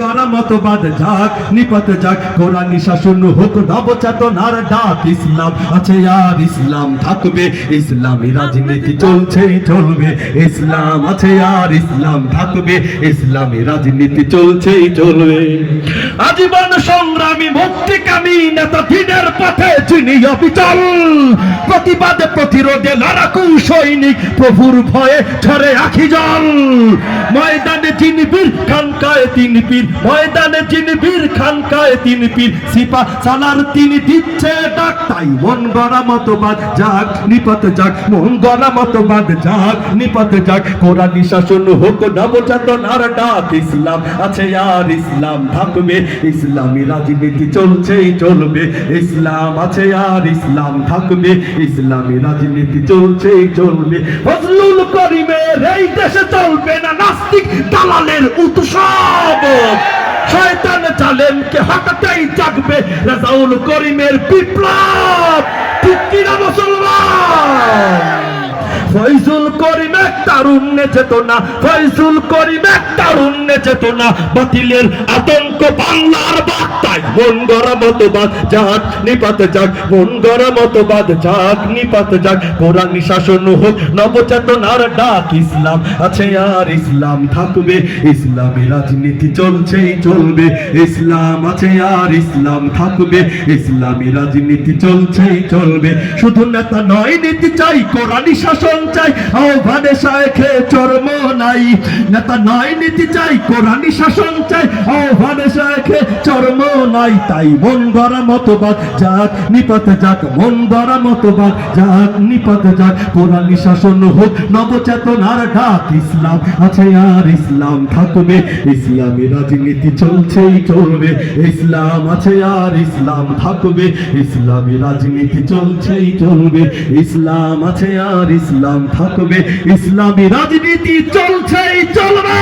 গারা মতবাদ যাক, নিপাত যাক, কোরআনী শাসন হোক নবচেতনার ডাক ইসলাম আছে আর ইসলাম থাকবে, ইসলামী রাজনীতি চলছে, চলবে, ইসলাম আছে আর ইসলাম থাকবে, ইসলামী রাজনীতি চলছে, চলবে। আজীবন সংগ্রামী, মুক্তিকামী নেতা দিনের পথে চিনি অবিচল, প্রতিবাদে প্রতিরোধে লড়াকু সৈনিক প্রভুর ভয়ে ঝরে আখি জল। ময়দানে চিনি বীর, খানকায় তিনি পীর। ময়দানে চিনি বীর, খানকায় তিনি পীর। সিপা সালার তিনি দিচ্ছে ডাক। তাই মন গড়া মতবাদ, যাক নিপত যাক। মন গড়া মতবাদ, যাক নিপত যাক। কোরআনী শাসন হোক নবচেতনার ডাক ইসলাম আছে, আর ইসলাম থাকবে ইসলামী রাজনীতি চলছেই চলবে। ইসলাম আছে আর ইসলাম থাকবে। ইসলামী রাজনীতি চলছেই চলবে। ফজলুল করিমের এই দেশে চলবে না নাস্তিক দালালের উৎসব। শয়তান জালেমকে হটাতেই জাগবে রাজাউল করিমের বিপ্লব। ঠিক কিনা মুসলমান? ফয়জুল করিম এক তারুণ্যে চেতনা ফয়জুল করিম এক তারুণ্যে চেতনা বাতিলের আতঙ্ক বাংলার মন গড়া মতবাদ যাক নিপাত যাক। মন গড়া মতবাদ যাক নিপাত যাক। কোরআন শাসন হোক, নবচেতনার ডাক ইসলাম। আছে আর ইসলাম থাকবে রাজনীতি চলছেই চলবে। ইসলাম আছে আর ইসলাম থাকবে, ইসলামী রাজনীতি চলবে। শুধু নেতা নয়, নীতি চাই, কোরআনী শাসন চাই। আহ্বানে শায়েখে চর্ম নাই। নেতা নয়, নীতি চাই, কোরআনী শাসন চাই। আহ্বানে শায়েখে চর্ম নাই, তাই মন গড়া মতবাদ। যাক নিপাত যাক, মন গড়া মতবাদ। যাক নিপাত যাক কোরআনী শাসন হোক, নবচেতনার ডাক ইসলাম। আছে আর ইসলাম থাকবে, ইসলামী রাজনীতি চলছেই চলবে। ইসলাম আছে আর ইসলাম থাকবে, ইসলামী রাজনীতি চলছেই চলবে। ইসলাম আছে আর ইসলাম থাকবে, ইসলামী রাজনীতি চলছেই চলবে।